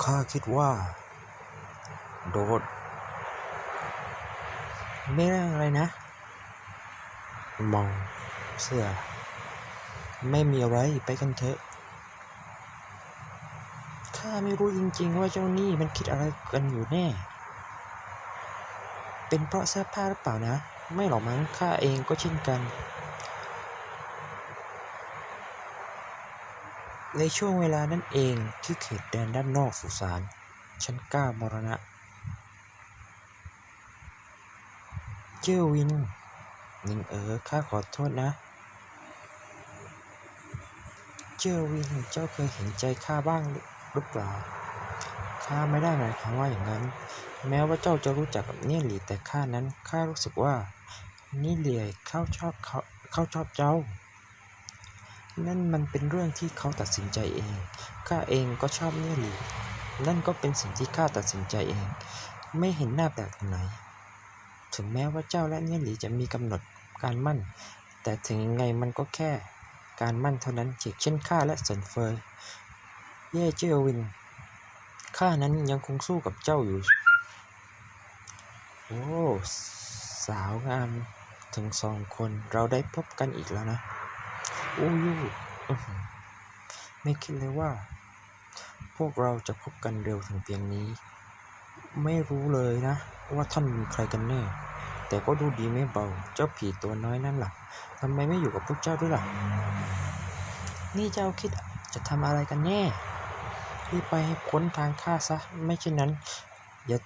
ข้าคิดว่า โดด ไม่เรื่องอะไรนะ มองเสื้อ ไม่มีอะไรไปกันเถอะ ข้าไม่รู้จริงๆว่าเจ้านี่มันคิดอะไรกันอยู่แน่ เป็นเพราะเสื้อผ้าหรือเปล่านะ ไม่หรอกมั้งข้าเองก็เช่นกัน ในช่วงเวลานั้นเองที่เขตแดนด้านนอกสุสานชั้นเก้ามรณะ เจ้าวินนิงเอ๋อข้าขอโทษนะ เจ้าวินเจ้าเคยเห็นใจข้าบ้างหรือเปล่าข้าไม่ได้หมายความว่าอย่างนั้น แม้ว่าเจ้าจะรู้จักกับเนี่ยหลีแต่ข้านั้นข้ารู้สึกว่านี่เหลียเข้าชอบเขาเขาชอบเจ้า นั่นมันเป็นเรื่องที่เขาตัดสินใจเอง ข้าเองก็ชอบเนี่ยหลีนั่นก็เป็นสิ่งที่ข้าตัดสินใจเอง ไม่เห็นหน้าแปลกตรงไหน ถึงแม้ว่าเจ้าและเนี่ยหลีจะมีกำหนดการมั่น แต่ถึงยังไงมันก็แค่ การมั่นเท่านั้นเช่นข้าและเซนเฟยเย่เจียววิน ข้านั้นยังคงสู้กับเจ้าอยู่ โอ้ สาวงามถึงสองคนเราได้พบกันอีกแล้วนะ อู้ยไม่คิดเลยว่า พวกเราจะพบกันเร็วถึงเพียงนี้ ไม่รู้เลยนะ ว่าท่านเป็นใครกันแน่ แต่ก็ดูดีไม่เบา เจ้าผีตัวน้อยนั่นล่ะทำไมไม่อยู่กับพวกเจ้าด้วยล่ะ นี่เจ้าคิดจะทำอะไรกันแน่รีบไปให้พ้นทางข้าซะ ไม่เช่นนั้นอย่า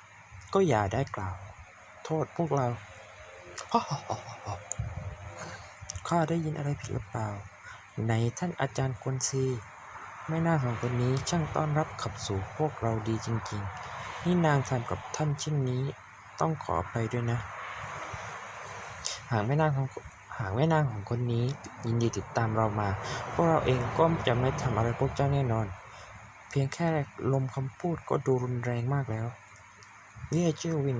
ก็อย่าได้กล่าว โทษพวกเราข้าได้ยินอะไรผิดหรือเปล่า ไหนท่านอาจารย์กวนซี ไม่น่าของคนนี้ช่างต้อนรับขับสู่พวกเราดีจริงๆ นี่นางทำกับท่านเช่นนี้ ต้องขออภัยด้วยนะ หากแม่นางของหากแม่นางของคนนี้ยินดีติดตามเรามา พวกเราเองก็จะไม่ทำอะไรพวกเจ้าแน่นอน เพียงแค่ลมคำพูดก็ดูรุนแรงมากแล้วเนี่ยเจ้าวิน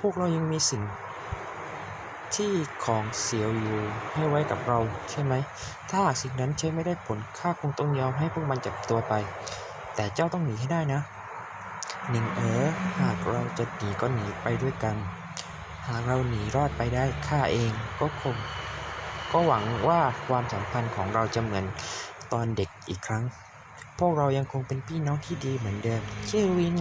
พวกเรายังมีสิ่ง ที่ของเสียวอยู่ให้ไว้กับเราใช่ไหม ถ้าหากสิ่งนั้นใช้ไม่ได้ผลข้าคงต้องยอมให้พวกมันจับตัวไป แต่เจ้าต้องหนีให้ได้นะ หนิงเอ๋อหากเราจะหนีก็หนีไปด้วยกัน หากเราหนีรอดไปได้ข้าเองก็คง ก็หวังว่าความสัมพันธ์ของเราจะเหมือนตอนเด็กอีกครั้ง พวกเรายังคงเป็นพี่น้องที่ดีเหมือนเดิมเชื่อวิน